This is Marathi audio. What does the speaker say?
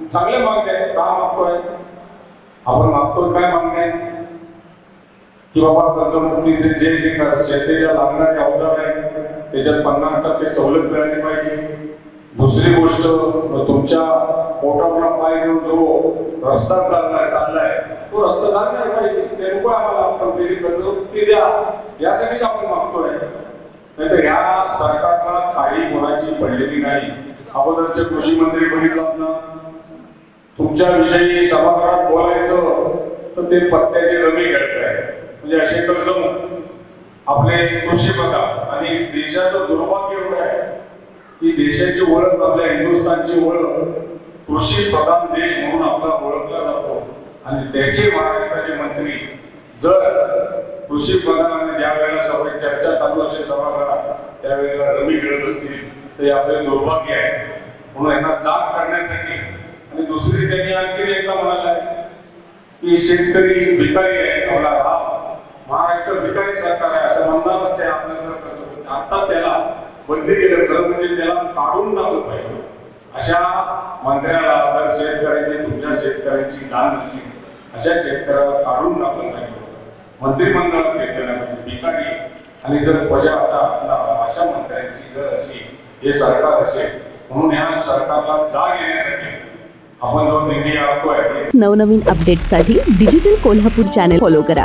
चांगले मागणे आहे का मागतोय. आपण मागतोय काय मागणे आहे? की बाबा कर्जमुक्ती जे जे शेतीला लागणारे अवजार आहे त्याच्यात पन्नास टक्के सवलत मिळाली पाहिजे. दुसरी गोष्ट तुमच्या पोटावरला पाय घेऊन जो रस्ता चाललाय चाललाय तो रस्ता चालणार पाहिजे. ते नको आम्हाला आपण पहिली कर्जमुक्ती द्या. यासाठीच आपण मागतोय. नाही तर ह्या सरकारला काही कोणाची पडलेली नाही. अगोदरचे कृषी मंत्री बघितलं ना तुमच्याविषयी सभागृहात बोलायचं तर ते पत्त्याची रमी खेळताय म्हणजे असे कर्जमुक्त आपले कृषी प्रधान आणि देशाचं दुर्भाग्य एवढं आहे की देशाची ओळख आपल्या हिंदुस्थानची ओळख कृषी प्रधान देश म्हणून आपला ओळखला जातो. आणि त्याचे महाराष्ट्राचे मंत्री जर कृषी प्रधानाने ज्या वेळेला सभेत चर्चा चालू असेल सभागृहात त्यावेळेला रमी खेळत असतील ते आपले दुर्भाग्य आहे. म्हणून यांना जाग करण्यासाठी आणि दुसरी त्यांनी आणखी एकदा म्हणाला की शेतकरी भिकारी आहे आपला हा महाराष्ट्र भिकारी सरकार आहे असं म्हणणारच आहे आपल्या जर कर्ज म्हणजे आता त्याला बदली केलं खरं म्हणजे त्याला काढून टाकलं पाहिजे. अशा मंत्र्याला तर शेतकऱ्यांची तुमच्या शेतकऱ्यांची जाण नसली अशा शेतकऱ्याला काढून टाकलं पाहिजे. मंत्रिमंडळात घेतलं म्हणजे भिकारी आणि जर प्रजाचा अशा मंत्र्यांची जर अशी हे सरकार असेल म्हणून या सरकारला जाग येण्यासाठी आपण जो दिल्ली आणतोय नवनवीन अपडेटसाठी डिजिटल कोल्हापूर चॅनेल फॉलो करा.